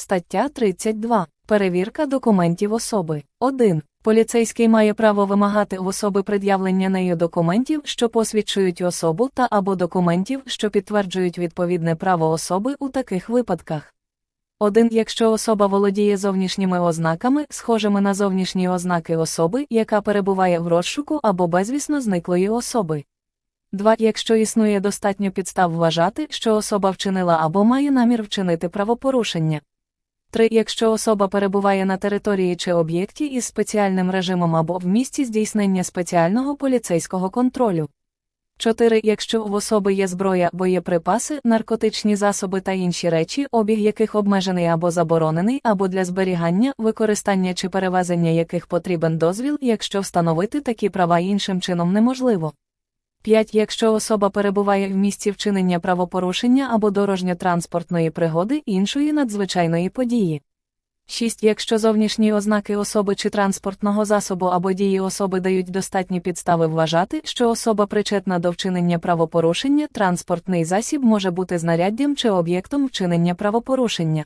Стаття 32. Перевірка документів особи. 1. Поліцейський має право вимагати в особи пред'явлення нею документів, що посвідчують особу та або документів, що підтверджують відповідне право особи у таких випадках. 1. Якщо особа володіє зовнішніми ознаками, схожими на зовнішні ознаки особи, яка перебуває в розшуку або безвісно зниклої особи. 2. Якщо існує достатньо підстав вважати, що особа вчинила або має намір вчинити правопорушення. 3. Якщо особа перебуває на території чи об'єкті із спеціальним режимом або в місці здійснення спеціального поліцейського контролю. 4. Якщо в особи є зброя, боєприпаси, наркотичні засоби та інші речі, обіг яких обмежений або заборонений, або для зберігання, використання чи перевезення яких потрібен дозвіл, якщо встановити такі права іншим чином неможливо. 5. Якщо особа перебуває в місці вчинення правопорушення або дорожньо-транспортної пригоди іншої надзвичайної події. 6. Якщо зовнішні ознаки особи чи транспортного засобу або дії особи дають достатні підстави вважати, що особа причетна до вчинення правопорушення, транспортний засіб може бути знаряддям чи об'єктом вчинення правопорушення.